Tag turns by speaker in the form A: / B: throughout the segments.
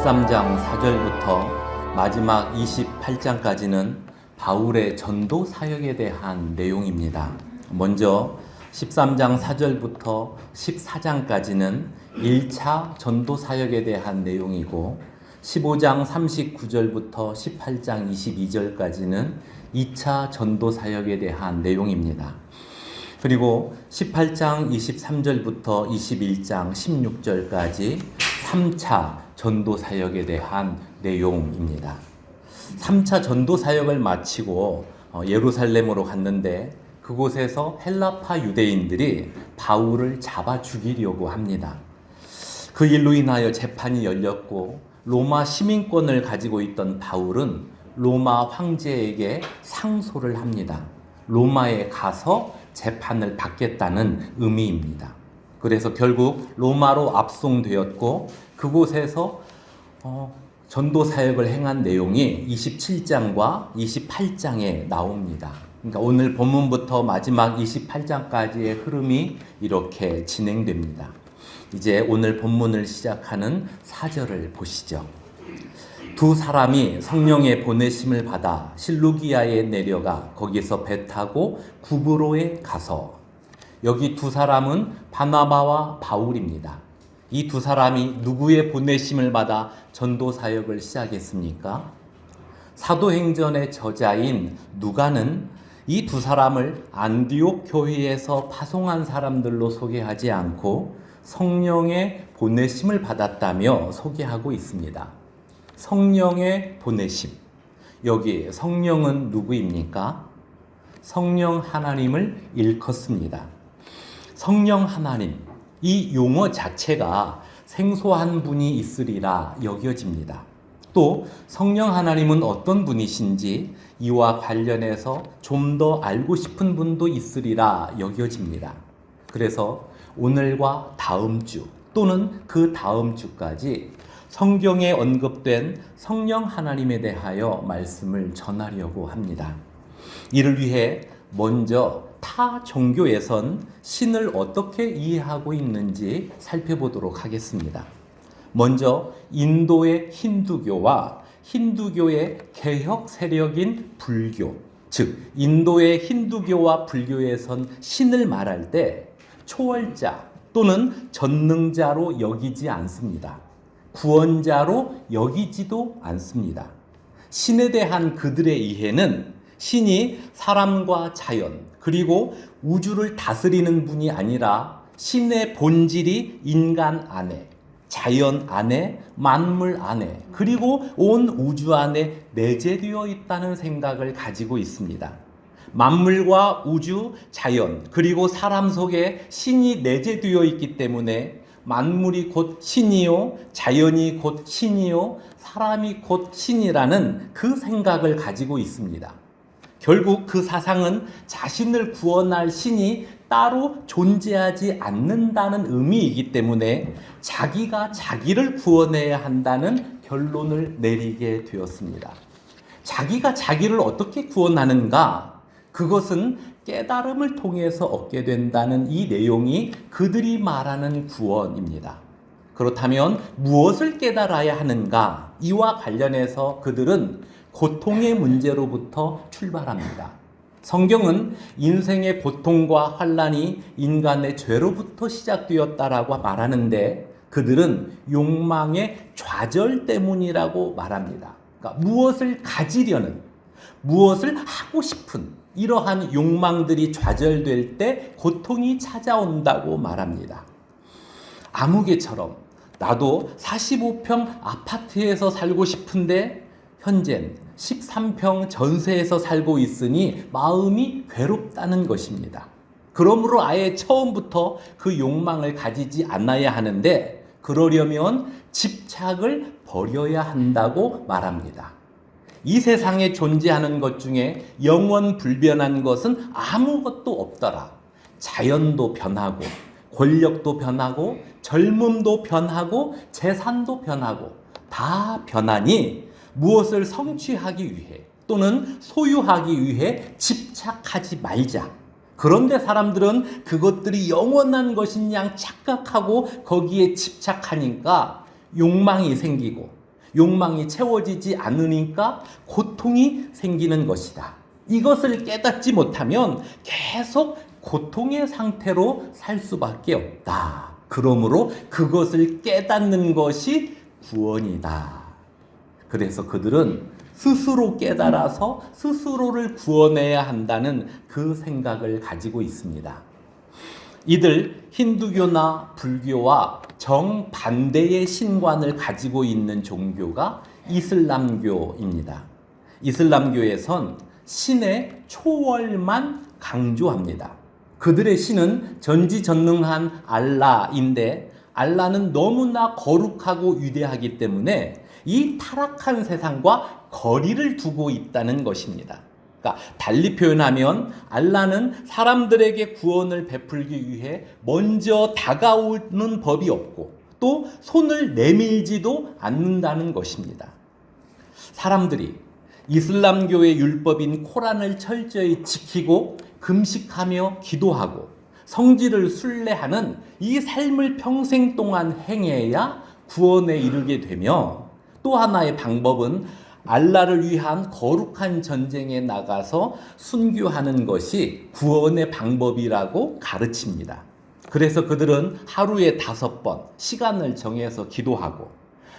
A: 13장 4절부터 마지막 28장까지는 바울의 전도 사역에 대한 내용입니다. 먼저 13장 4절부터 14장까지는 1차 전도 사역에 대한 내용이고 15장 39절부터 18장 22절까지는 2차 전도 사역에 대한 내용입니다. 그리고 18장 23절부터 21장 16절까지 3차 전도 사역에 대한 내용입니다. 3차 전도 사역을 마치고 어, 예루살렘으로 갔는데 그곳에서 헬라파 유대인들이 바울을 잡아 죽이려고 합니다. 그 일로 인하여 재판이 열렸고 로마 시민권을 가지고 있던 바울은 로마 황제에게 상소를 합니다. 로마에 가서 재판을 받겠다는 의미입니다. 그래서 결국 로마로 압송되었고 그곳에서 어, 전도 사역을 행한 내용이 27장과 28장에 나옵니다. 그러니까 오늘 본문부터 마지막 28장까지의 흐름이 이렇게 진행됩니다. 이제 오늘 본문을 시작하는 사절을 보시죠. 두 사람이 성령의 보내심을 받아 실루기아에 내려가 거기서 배 타고 구브로에 가서 여기 두 사람은 바나바와 바울입니다. 이 두 사람이 누구의 보내심을 받아 전도 사역을 시작했습니까? 사도행전의 저자인 누가는 이 두 사람을 안디옥 교회에서 파송한 사람들로 소개하지 않고 성령의 보내심을 받았다며 소개하고 있습니다. 성령의 보내심. 여기 성령은 누구입니까? 성령 하나님을 일컫습니다. 성령 하나님. 이 용어 자체가 생소한 분이 있으리라 여겨집니다. 또 성령 하나님은 어떤 분이신지 이와 관련해서 좀 더 알고 싶은 분도 있으리라 여겨집니다. 그래서 오늘과 다음 주 또는 그 다음 주까지 성경에 언급된 성령 하나님에 대하여 말씀을 전하려고 합니다. 이를 위해 먼저 타 종교에선 신을 어떻게 이해하고 있는지 살펴보도록 하겠습니다. 먼저 인도의 힌두교와 힌두교의 개혁 세력인 불교, 즉 인도의 힌두교와 불교에선 신을 말할 때 초월자 또는 전능자로 여기지 않습니다. 구원자로 여기지도 않습니다. 신에 대한 그들의 이해는 신이 사람과 자연 그리고 우주를 다스리는 분이 아니라 신의 본질이 인간 안에 자연 안에 만물 안에 그리고 온 우주 안에 내재되어 있다는 생각을 가지고 있습니다. 만물과 우주, 자연, 그리고 사람 속에 신이 내재되어 있기 때문에 만물이 곧 신이요, 자연이 곧 신이요, 사람이 곧 신이라는 그 생각을 가지고 있습니다. 결국 그 사상은 자신을 구원할 신이 따로 존재하지 않는다는 의미이기 때문에 자기가 자기를 구원해야 한다는 결론을 내리게 되었습니다. 자기가 자기를 어떻게 구원하는가? 그것은 깨달음을 통해서 얻게 된다는 이 내용이 그들이 말하는 구원입니다. 그렇다면 무엇을 깨달아야 하는가? 이와 관련해서 그들은 고통의 문제로부터 출발합니다. 성경은 인생의 고통과 환란이 인간의 죄로부터 시작되었다라고 말하는데 그들은 욕망의 좌절 때문이라고 말합니다. 그러니까 무엇을 가지려는 무엇을 하고 싶은 이러한 욕망들이 좌절될 때 고통이 찾아온다고 말합니다. 아무개처럼 나도 45평 아파트에서 살고 싶은데 현재 13평 전세에서 살고 있으니 마음이 괴롭다는 것입니다. 그러므로 아예 처음부터 그 욕망을 가지지 않아야 하는데 그러려면 집착을 버려야 한다고 말합니다. 이 세상에 존재하는 것 중에 영원 불변한 것은 아무것도 없더라. 자연도 변하고, 권력도 변하고, 젊음도 변하고, 재산도 변하고, 다 변하니 무엇을 성취하기 위해 또는 소유하기 위해 집착하지 말자. 그런데 사람들은 그것들이 영원한 것인 양 착각하고 거기에 집착하니까 욕망이 생기고 욕망이 채워지지 않으니까 고통이 생기는 것이다. 이것을 깨닫지 못하면 계속 고통의 상태로 살 수밖에 없다. 그러므로 그것을 깨닫는 것이 구원이다. 그래서 그들은 스스로 깨달아서 스스로를 구원해야 한다는 그 생각을 가지고 있습니다. 이들 힌두교나 불교와 정반대의 신관을 가지고 있는 종교가 이슬람교입니다. 이슬람교에선 신의 초월만 강조합니다. 그들의 신은 전지전능한 알라인데 알라는 너무나 거룩하고 위대하기 때문에 이 타락한 세상과 거리를 두고 있다는 것입니다. 그러니까 달리 표현하면 알라는 사람들에게 구원을 베풀기 위해 먼저 다가오는 법이 없고 또 손을 내밀지도 않는다는 것입니다. 사람들이 이슬람교의 율법인 코란을 철저히 지키고 금식하며 기도하고 성지를 순례하는 이 삶을 평생 동안 행해야 구원에 이르게 되며 또 하나의 방법은 알라를 위한 거룩한 전쟁에 나가서 순교하는 것이 구원의 방법이라고 가르칩니다. 그래서 그들은 하루에 다섯 번 시간을 정해서 기도하고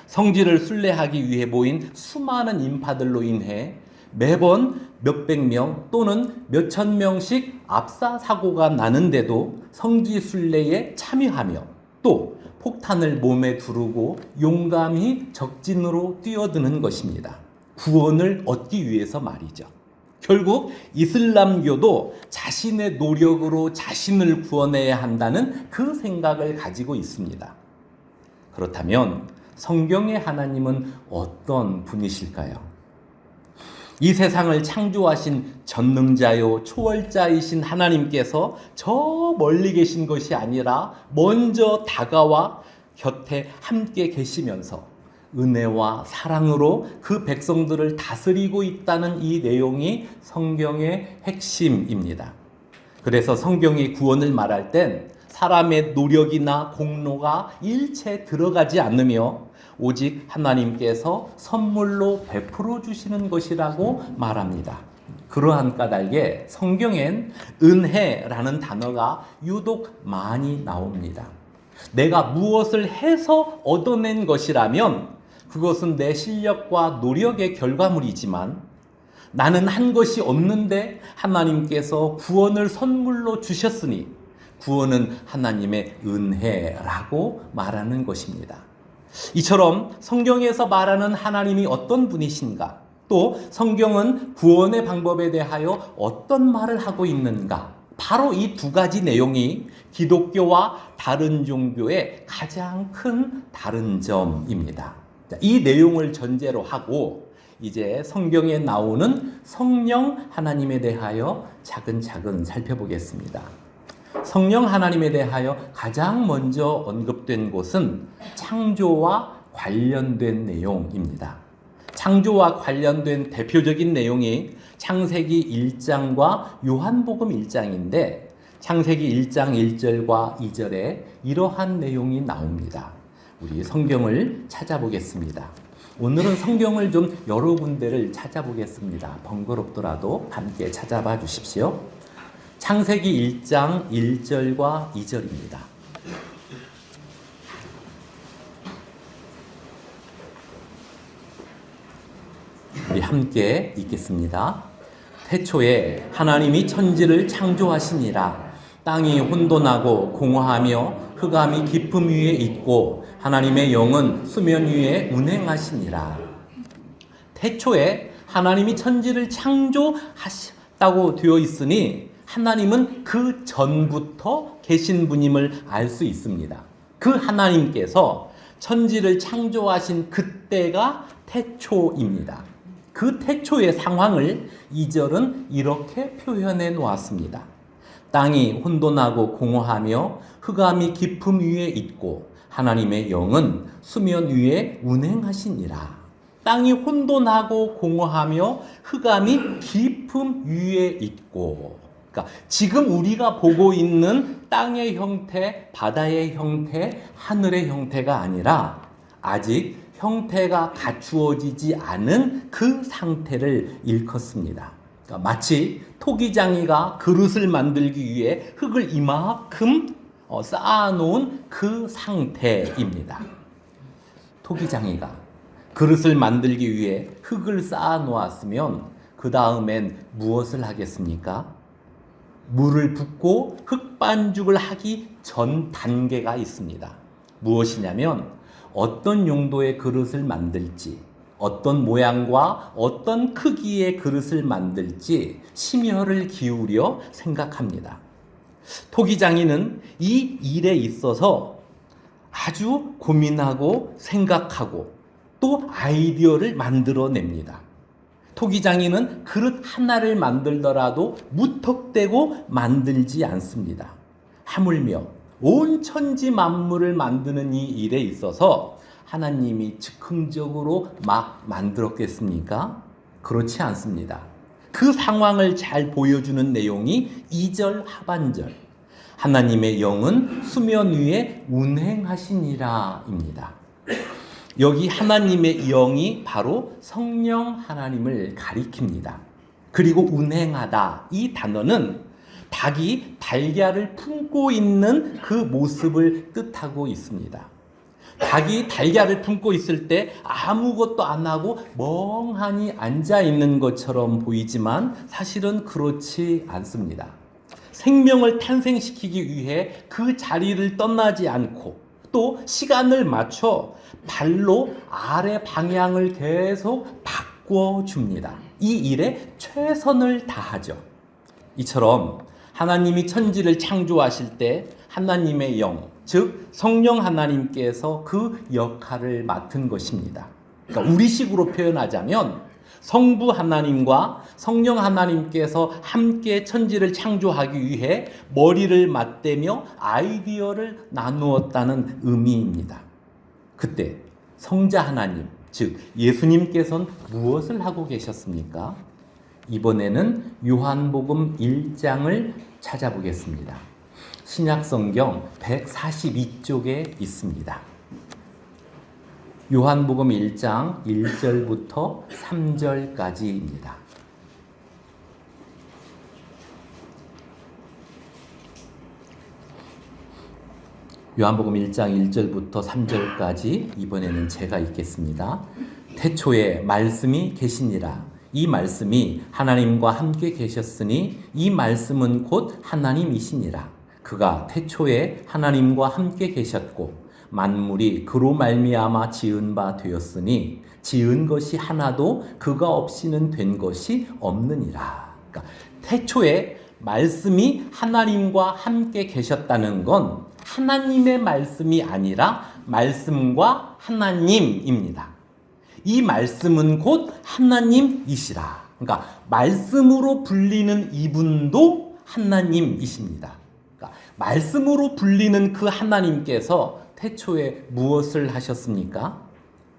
A: 성지를 순례하기 위해 모인 수많은 인파들로 인해 매번 몇백 명 또는 몇천 명씩 압사 사고가 나는데도 성지 순례에 참여하며 또 폭탄을 몸에 두르고 용감히 적진으로 뛰어드는 것입니다. 구원을 얻기 위해서 말이죠. 결국 이슬람교도 자신의 노력으로 자신을 구원해야 한다는 그 생각을 가지고 있습니다. 그렇다면 성경의 하나님은 어떤 분이실까요? 이 세상을 창조하신 전능자요 초월자이신 하나님께서 저 멀리 계신 것이 아니라 먼저 다가와 곁에 함께 계시면서 은혜와 사랑으로 그 백성들을 다스리고 있다는 이 내용이 성경의 핵심입니다. 그래서 성경이 구원을 말할 땐 사람의 노력이나 공로가 일체 들어가지 않으며 오직 하나님께서 선물로 베풀어 주시는 것이라고 말합니다. 그러한 까닭에 성경엔 은혜라는 단어가 유독 많이 나옵니다. 내가 무엇을 해서 얻어낸 것이라면 그것은 내 실력과 노력의 결과물이지만 나는 한 것이 없는데 하나님께서 구원을 선물로 주셨으니 구원은 하나님의 은혜라고 말하는 것입니다. 이처럼 성경에서 말하는 하나님이 어떤 분이신가? 또 성경은 구원의 방법에 대하여 어떤 말을 하고 있는가? 바로 이 두 가지 내용이 기독교와 다른 종교의 가장 큰 다른 점입니다. 이 내용을 전제로 하고 이제 성경에 나오는 성령 하나님에 대하여 차근차근 살펴보겠습니다. 성령 하나님에 대하여 가장 먼저 언급된 곳은 창조와 관련된 내용입니다. 창조와 관련된 대표적인 내용이 창세기 1장과 요한복음 1장인데 창세기 1장 1절과 2절에 이러한 내용이 나옵니다. 우리 성경을 찾아보겠습니다. 오늘은 성경을 좀 여러 군데를 찾아보겠습니다. 번거롭더라도 함께 찾아봐 주십시오. 창세기 1장 1절과 2절입니다. 우리 함께 읽겠습니다. 태초에 하나님이 천지를 창조하시니라 땅이 혼돈하고 공허하며 흑암이 깊음 위에 있고 하나님의 영은 수면 위에 운행하시니라. 태초에 하나님이 천지를 창조하셨다고 되어 있으니 하나님은 그 전부터 계신 분임을 알 수 있습니다. 그 하나님께서 천지를 창조하신 그때가 태초입니다. 그 태초의 상황을 2절은 이렇게 표현해 놓았습니다. 땅이 혼돈하고 공허하며 흑암이 깊음 위에 있고 하나님의 영은 수면 위에 운행하시니라. 땅이 혼돈하고 공허하며 흑암이 깊음 위에 있고 그러니까 지금 우리가 보고 있는 땅의 형태, 바다의 형태, 하늘의 형태가 아니라 아직 형태가 갖추어지지 않은 그 상태를 일컫습니다. 그러니까 마치 토기장이가 그릇을 만들기 위해 흙을 이만큼 어, 쌓아놓은 그 상태입니다. 토기장이가 그릇을 만들기 위해 흙을 쌓아 놓았으면 그 다음엔 무엇을 하겠습니까? 물을 붓고 흙반죽을 하기 전 단계가 있습니다. 무엇이냐면 어떤 용도의 그릇을 만들지, 어떤 모양과 어떤 크기의 그릇을 만들지 심혈을 기울여 생각합니다. 토기장이는 이 일에 있어서 아주 고민하고 생각하고 또 아이디어를 만들어냅니다. 토기장이는 그릇 하나를 만들더라도 무턱대고 만들지 않습니다. 하물며 온 천지 만물을 만드는 이 일에 있어서 하나님이 즉흥적으로 막 만들었겠습니까? 그렇지 않습니다. 그 상황을 잘 보여주는 내용이 2절 하반절. 하나님의 영은 수면 위에 운행하시니라입니다. 여기 하나님의 영이 바로 성령 하나님을 가리킵니다. 그리고 운행하다 이 단어는 닭이 달걀을 품고 있는 그 모습을 뜻하고 있습니다. 닭이 달걀을 품고 있을 때 아무것도 안 하고 멍하니 앉아 있는 것처럼 보이지만 사실은 그렇지 않습니다. 생명을 탄생시키기 위해 그 자리를 떠나지 않고 또 시간을 맞춰 발로 아래 방향을 계속 바꿔줍니다. 이 일에 최선을 다하죠. 이처럼 하나님이 천지를 창조하실 때 하나님의 영, 즉 성령 하나님께서 그 역할을 맡은 것입니다. 그러니까 우리식으로 표현하자면 성부 하나님과 성령 하나님께서 함께 천지를 창조하기 위해 머리를 맞대며 아이디어를 나누었다는 의미입니다. 그때 성자 하나님, 즉 예수님께서는 무엇을 하고 계셨습니까? 이번에는 요한복음 1장을 찾아보겠습니다. 신약 성경 142쪽에 있습니다. 요한복음 1장 1절부터 3절까지입니다. 요한복음 1장 1절부터 3절까지 이번에는 제가 읽겠습니다. 태초에 말씀이 계시니라. 이 말씀이 하나님과 함께 계셨으니 이 말씀은 곧 하나님이시니라. 그가 태초에 하나님과 함께 계셨고 만물이 그로 말미암아 지은 바 되었으니 지은 것이 하나도 그가 없이는 된 것이 없느니라. 그러니까 태초에 말씀이 하나님과 함께 계셨다는 건 하나님의 말씀이 아니라 말씀과 하나님입니다. 이 말씀은 곧 하나님이시라. 그러니까 말씀으로 불리는 이분도 하나님이십니다. 그러니까 말씀으로 불리는 그 하나님께서 태초에 무엇을 하셨습니까?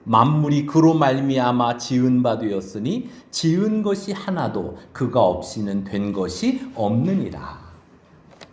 A: 만물이 그로 말미암아 지은 바 되었으니 지은 것이 하나도 그가 없이는 된 것이 없느니라.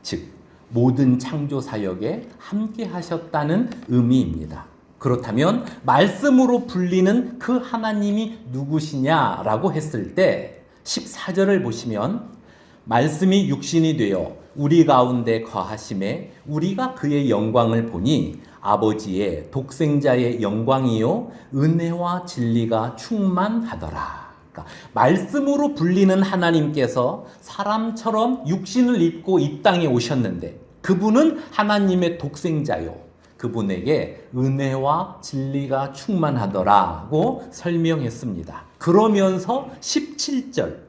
A: 즉 모든 창조 사역에 함께 하셨다는 의미입니다. 그렇다면 말씀으로 불리는 그 하나님이 누구시냐라고 했을 때 14절을 보시면 말씀이 육신이 되어 우리 가운데 거하심에 우리가 그의 영광을 보니 아버지의 독생자의 영광이요 은혜와 진리가 충만하더라. 그러니까 말씀으로 불리는 하나님께서 사람처럼 육신을 입고 이 땅에 오셨는데 그분은 하나님의 독생자요. 그분에게 은혜와 진리가 충만하더라고 설명했습니다. 그러면서 17절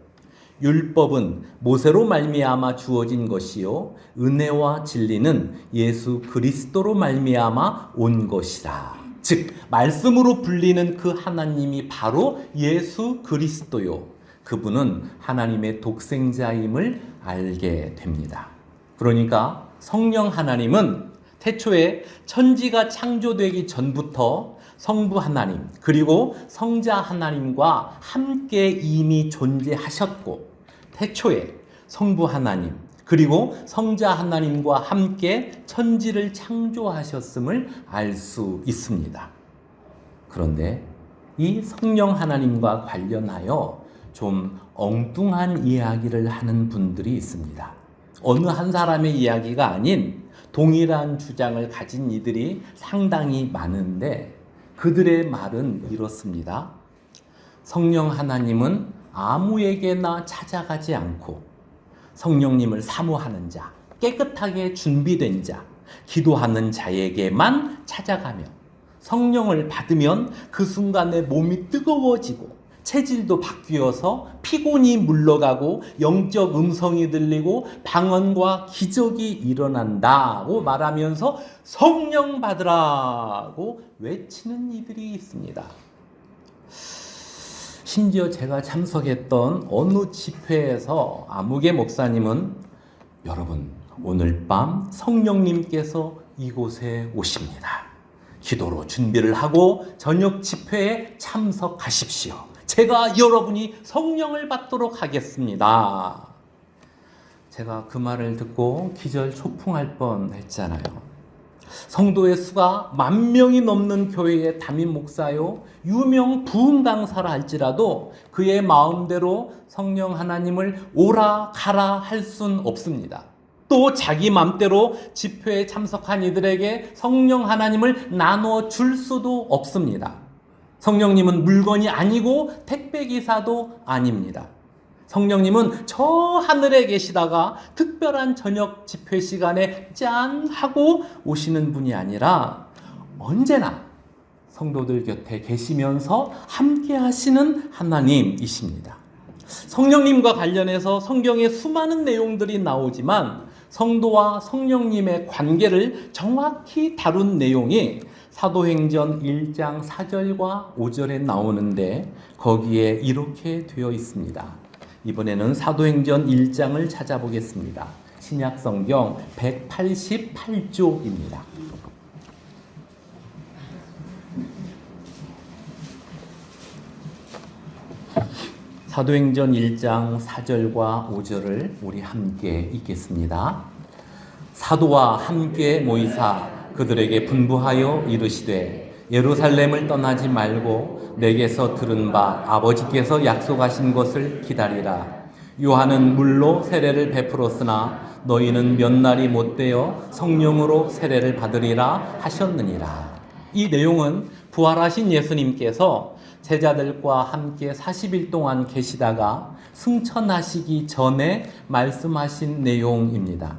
A: 율법은 모세로 말미암아 주어진 것이요 은혜와 진리는 예수 그리스도로 말미암아 온 것이라. 즉 말씀으로 불리는 그 하나님이 바로 예수 그리스도요. 그분은 하나님의 독생자임을 알게 됩니다. 그러니까 성령 하나님은 태초에 천지가 창조되기 전부터 성부 하나님 그리고 성자 하나님과 함께 이미 존재하셨고 태초에 성부 하나님, 그리고 성자 하나님과 함께 천지를 창조하셨음을 알 수 있습니다. 그런데 이 성령 하나님과 관련하여 좀 엉뚱한 이야기를 하는 분들이 있습니다. 어느 한 사람의 이야기가 아닌 동일한 주장을 가진 이들이 상당히 많은데 그들의 말은 이렇습니다. 성령 하나님은 아무에게나 찾아가지 않고 성령님을 사모하는 자, 깨끗하게 준비된 자, 기도하는 자에게만 찾아가며 성령을 받으면 그 순간에 몸이 뜨거워지고 체질도 바뀌어서 피곤이 물러가고 영적 음성이 들리고 방언과 기적이 일어난다고 말하면서 성령 받으라고 외치는 이들이 있습니다. 심지어 제가 참석했던 어느 집회에서 아무개 목사님은 여러분 오늘 밤 성령님께서 이곳에 오십니다. 기도로 준비를 하고 저녁 집회에 참석하십시오. 제가 여러분이 성령을 받도록 하겠습니다. 제가 그 말을 듣고 기절 초풍할 뻔 했잖아요. 성도의 수가 만 명이 넘는 교회의 담임 목사요, 유명 부흥 강사라 할지라도 그의 마음대로 성령 하나님을 오라 가라 할 순 없습니다. 또 자기 맘대로 집회에 참석한 이들에게 성령 하나님을 나눠 줄 수도 없습니다. 성령님은 물건이 아니고 택배 기사도 아닙니다. 성령님은 저 하늘에 계시다가 특별한 저녁 집회 시간에 짠 하고 오시는 분이 아니라 언제나 성도들 곁에 계시면서 함께 하시는 하나님이십니다. 성령님과 관련해서 성경에 수많은 내용들이 나오지만 성도와 성령님의 관계를 정확히 다룬 내용이 사도행전 1장 4절과 5절에 나오는데 거기에 이렇게 되어 있습니다. 이번에는 사도행전 1장을 찾아보겠습니다. 신약 성경 188쪽입니다. 사도행전 1장 4절과 5절을 우리 함께 읽겠습니다. 사도와 함께 모이사 그들에게 분부하여 이르시되 예루살렘을 떠나지 말고 내게서 들은 바 아버지께서 약속하신 것을 기다리라. 요한은 물로 세례를 베풀었으나 너희는 몇 날이 못 되어 성령으로 세례를 받으리라 하셨느니라. 이 내용은 부활하신 예수님께서 제자들과 함께 40일 동안 계시다가 승천하시기 전에 말씀하신 내용입니다.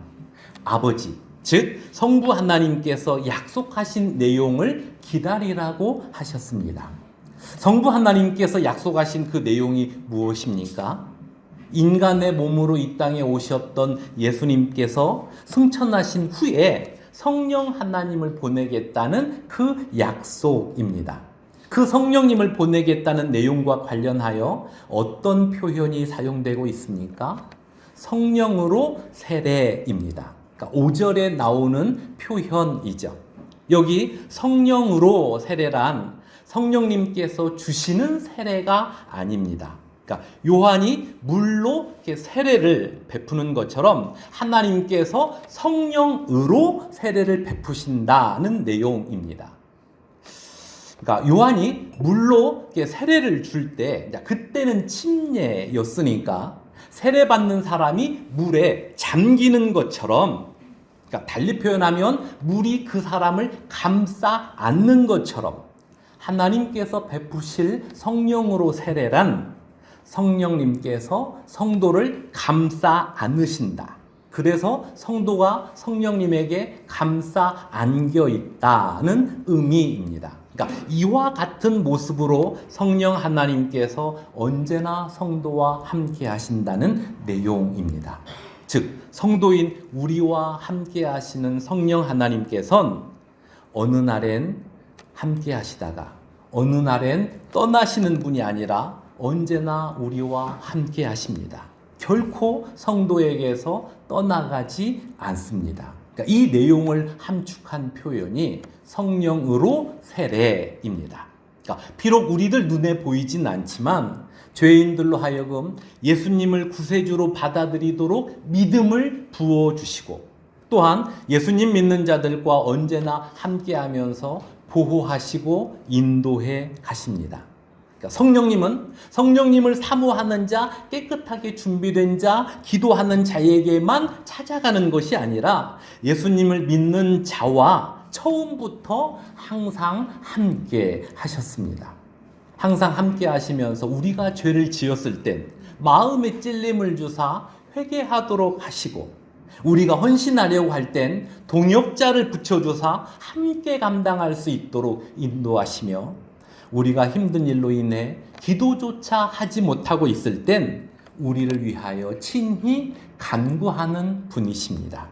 A: 아버지, 즉 성부 하나님께서 약속하신 내용을 기다리라고 하셨습니다. 성부 하나님께서 약속하신 그 내용이 무엇입니까? 인간의 몸으로 이 땅에 오셨던 예수님께서 승천하신 후에 성령 하나님을 보내겠다는 그 약속입니다. 그 성령님을 보내겠다는 내용과 관련하여 어떤 표현이 사용되고 있습니까? 성령으로 세례입니다. 그러니까 5절에 나오는 표현이죠. 여기 성령으로 세례란 성령님께서 주시는 세례가 아닙니다. 그러니까 요한이 물로 세례를 베푸는 것처럼 하나님께서 성령으로 세례를 베푸신다는 내용입니다. 그러니까 요한이 물로 세례를 줄 때 그때는 침례였으니까 세례 받는 사람이 물에 잠기는 것처럼 그러니까 달리 표현하면 물이 그 사람을 감싸 안는 것처럼 하나님께서 베푸실 성령으로 세례란 성령님께서 성도를 감싸 안으신다. 그래서 성도가 성령님에게 감싸 안겨 있다는 의미입니다. 그러니까 이와 같은 모습으로 성령 하나님께서 언제나 성도와 함께 하신다는 내용입니다. 즉, 성도인 우리와 함께 하시는 성령 하나님께선 어느 날엔 함께 하시다가 어느 날엔 떠나시는 분이 아니라 언제나 우리와 함께 하십니다. 결코 성도에게서 떠나가지 않습니다. 그러니까 이 내용을 함축한 표현이 성령으로 세례입니다. 그러니까 비록 우리들 눈에 보이진 않지만 죄인들로 하여금 예수님을 구세주로 받아들이도록 믿음을 부어 주시고 또한 예수님 믿는 자들과 언제나 함께 하면서 보호하시고 인도해 가십니다. 그러니까 성령님은 성령님을 사모하는 자, 깨끗하게 준비된 자, 기도하는 자에게만 찾아가는 것이 아니라 예수님을 믿는 자와 처음부터 항상 함께 하셨습니다. 항상 함께 하시면서 우리가 죄를 지었을 땐 마음의 찔림을 주사 회개하도록 하시고 우리가 헌신하려고 할 땐 동역자를 붙여주사 함께 감당할 수 있도록 인도하시며 우리가 힘든 일로 인해 기도조차 하지 못하고 있을 땐 우리를 위하여 친히 간구하는 분이십니다.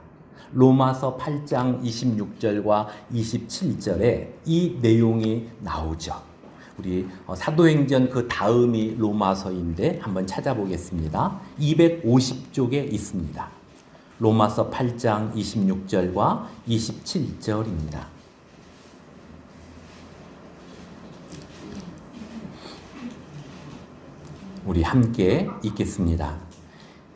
A: 로마서 8장 26절과 27절에 이 내용이 나오죠. 우리 어, 사도행전 그 다음이 로마서인데 한번 찾아보겠습니다. 250쪽에 있습니다. 로마서 8장 26절과 27절입니다. 우리 함께 읽겠습니다.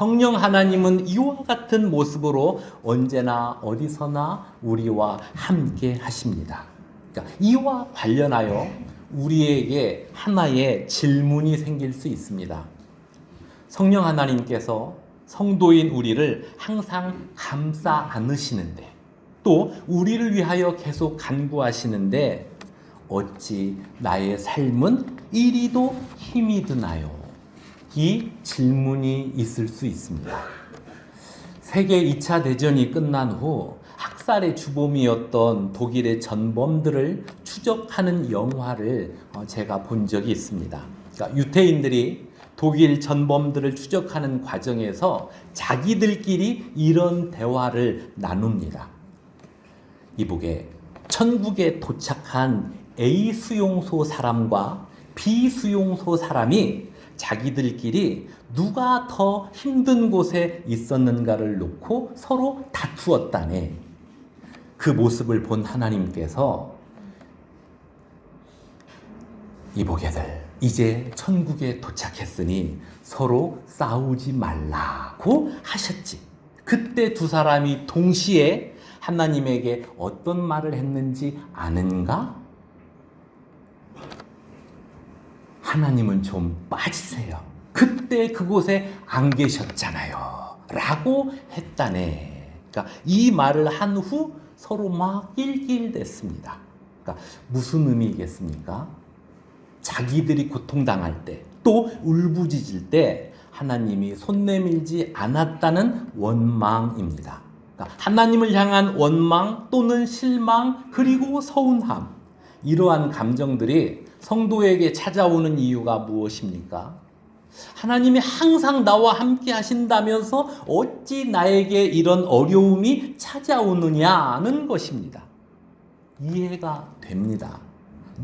A: 성령 하나님은 이와 같은 모습으로 언제나 어디서나 우리와 함께 하십니다. 그러니까 이와 관련하여 우리에게 하나의 질문이 생길 수 있습니다. 성령 하나님께서 성도인 우리를 항상 감싸 안으시는데 또 우리를 위하여 계속 간구하시는데 어찌 나의 삶은 이리도 힘이 드나요? 이 질문이 있을 수 있습니다. 세계 2차 대전이 끝난 후 학살의 주범이었던 독일의 전범들을 추적하는 영화를 어, 제가 본 적이 있습니다. 그러니까 유태인들이 독일 전범들을 추적하는 과정에서 자기들끼리 이런 대화를 나눕니다. 이북에 천국에 도착한 A 수용소 사람과 B 수용소 사람이 자기들끼리 누가 더 힘든 곳에 있었는가를 놓고 서로 다투었다네. 그 모습을 본 하나님께서 이보게들 이제 천국에 도착했으니 서로 싸우지 말라고 하셨지. 그때 두 사람이 동시에 하나님에게 어떤 말을 했는지 아는가? 하나님은 좀 빠지세요. 그때 그곳에 안 계셨잖아요. 라고 했다네. 그러니까 이 말을 한 후 서로 막 낄낄댔습니다. 그러니까 무슨 의미겠습니까? 자기들이 고통당할 때, 또 울부짖을 때 하나님이 손 내밀지 않았다는 원망입니다. 그러니까 하나님을 향한 원망 또는 실망 그리고 서운함 이러한 감정들이 성도에게 찾아오는 이유가 무엇입니까? 하나님이 항상 나와 함께 하신다면서 어찌 나에게 이런 어려움이 찾아오느냐는 것입니다. 이해가 됩니다.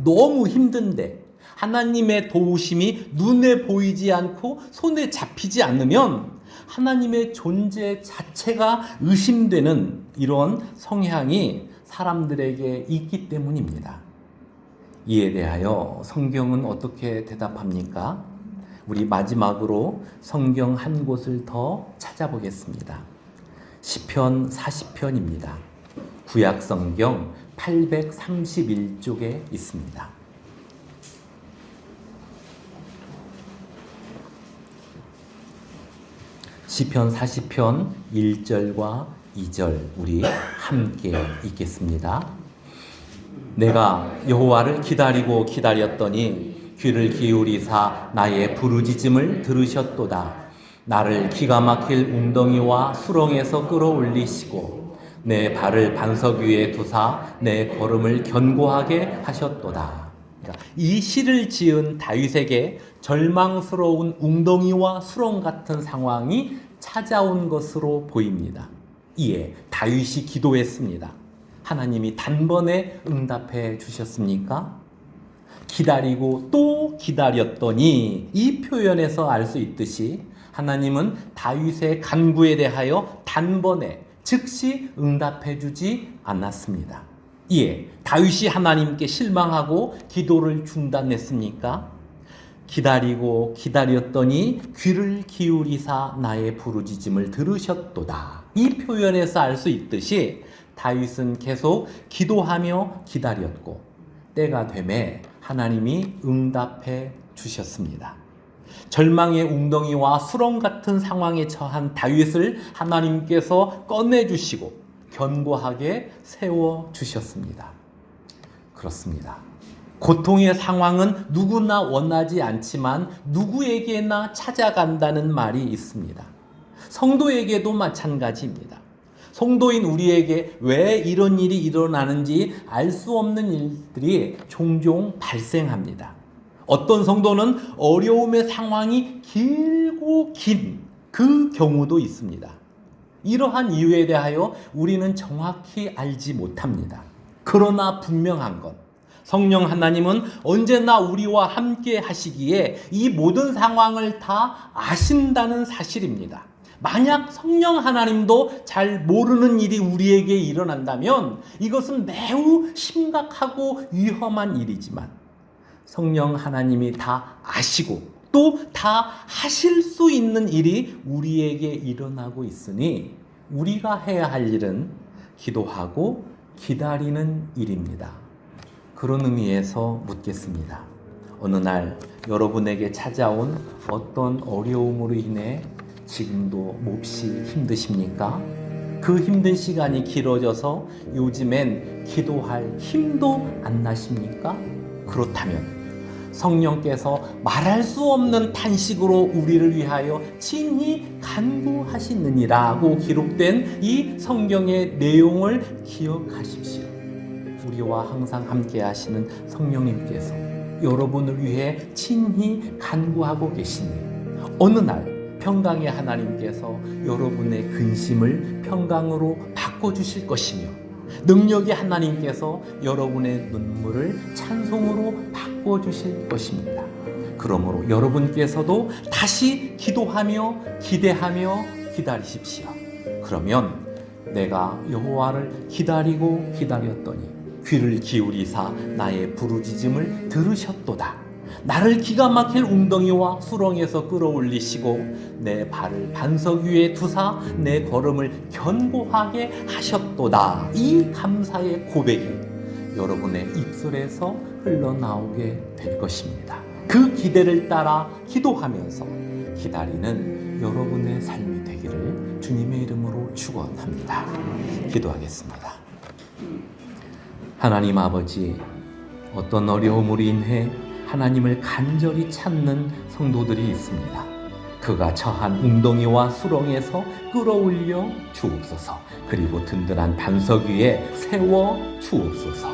A: 너무 힘든데 하나님의 도우심이 눈에 보이지 않고 손에 잡히지 않으면 하나님의 존재 자체가 의심되는 이런 성향이 사람들에게 있기 때문입니다. 이에 대하여 성경은 어떻게 대답합니까? 우리 마지막으로 성경 한 곳을 더 찾아보겠습니다. 시편 40편입니다. 구약 성경 831쪽에 있습니다. 시편 40편 1절과 2절 우리 함께 읽겠습니다. 내가 여호와를 기다리고 기다렸더니 귀를 기울이사 나의 부르짖음을 들으셨도다. 나를 기가 막힐 웅덩이와 수렁에서 끌어올리시고 내 발을 반석 위에 두사 내 걸음을 견고하게 하셨도다. 그러니까 이 시를 지은 다윗에게 절망스러운 웅덩이와 수렁 같은 상황이 찾아온 것으로 보입니다. 이에 다윗이 기도했습니다. 하나님이 단번에 응답해 주셨습니까? 기다리고 또 기다렸더니 이 표현에서 알 수 있듯이 하나님은 다윗의 간구에 대하여 단번에 즉시 응답해 주지 않았습니다. 이에 다윗이 하나님께 실망하고 기도를 중단했습니까? 기다리고 기다렸더니 귀를 기울이사 나의 부르짖음을 들으셨도다. 이 표현에서 알 수 있듯이 다윗은 계속 기도하며 기다렸고 때가 되매 하나님이 응답해 주셨습니다. 절망의 웅덩이와 수렁 같은 상황에 처한 다윗을 하나님께서 꺼내 주시고 견고하게 세워 주셨습니다. 그렇습니다. 고통의 상황은 누구나 원하지 않지만 누구에게나 찾아간다는 말이 있습니다. 성도에게도 마찬가지입니다. 성도인 우리에게 왜 이런 일이 일어나는지 알 수 없는 일들이 종종 발생합니다. 어떤 성도는 어려움의 상황이 길고 긴 그 경우도 있습니다. 이러한 이유에 대하여 우리는 정확히 알지 못합니다. 그러나 분명한 것. 성령 하나님은 언제나 우리와 함께 하시기에 이 모든 상황을 다 아신다는 사실입니다. 만약 성령 하나님도 잘 모르는 일이 우리에게 일어난다면 이것은 매우 심각하고 위험한 일이지만 성령 하나님이 다 아시고 또 다 하실 수 있는 일이 우리에게 일어나고 있으니 우리가 해야 할 일은 기도하고 기다리는 일입니다. 그런 의미에서 묻겠습니다. 어느 날 여러분에게 찾아온 어떤 어려움으로 인해 지금도 몹시 힘드십니까? 그 힘든 시간이 길어져서 요즘엔 기도할 힘도 안 나십니까? 그렇다면 성령께서 말할 수 없는 탄식으로 우리를 위하여 친히 간구하시느니라고 기록된 이 성경의 내용을 기억하십시오. 우리와 항상 함께 하시는 성령님께서 여러분을 위해 친히 간구하고 계시니 어느 날 평강의 하나님께서 여러분의 근심을 평강으로 바꿔주실 것이며 능력의 하나님께서 여러분의 눈물을 찬송으로 바꿔주실 것입니다. 그러므로 여러분께서도 다시 기도하며 기대하며 기다리십시오. 그러면 내가 여호와를 기다리고 기다렸더니 귀를 기울이사 나의 부르짖음을 들으셨도다. 나를 기가 막힐 웅덩이와 수렁에서 끌어올리시고 내 발을 반석 위에 두사 내 걸음을 견고하게 하셨도다. 이 감사의 고백이 여러분의 입술에서 흘러나오게 될 것입니다. 그 기대를 따라 기도하면서 기다리는 여러분의 삶이 되기를 주님의 이름으로 축원합니다. 기도하겠습니다. 하나님 아버지 어떤 어려움으로 인해 하나님을 간절히 찾는 성도들이 있습니다. 그가 처한 웅덩이와 수렁에서 끌어올려 주옵소서. 그리고 든든한 반석 위에 세워 주옵소서.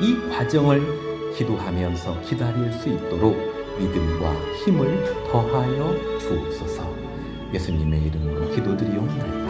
A: 이 과정을 기도하면서 기다릴 수 있도록 믿음과 힘을 더하여 주옵소서. 예수님의 이름으로 기도드리옵나이다.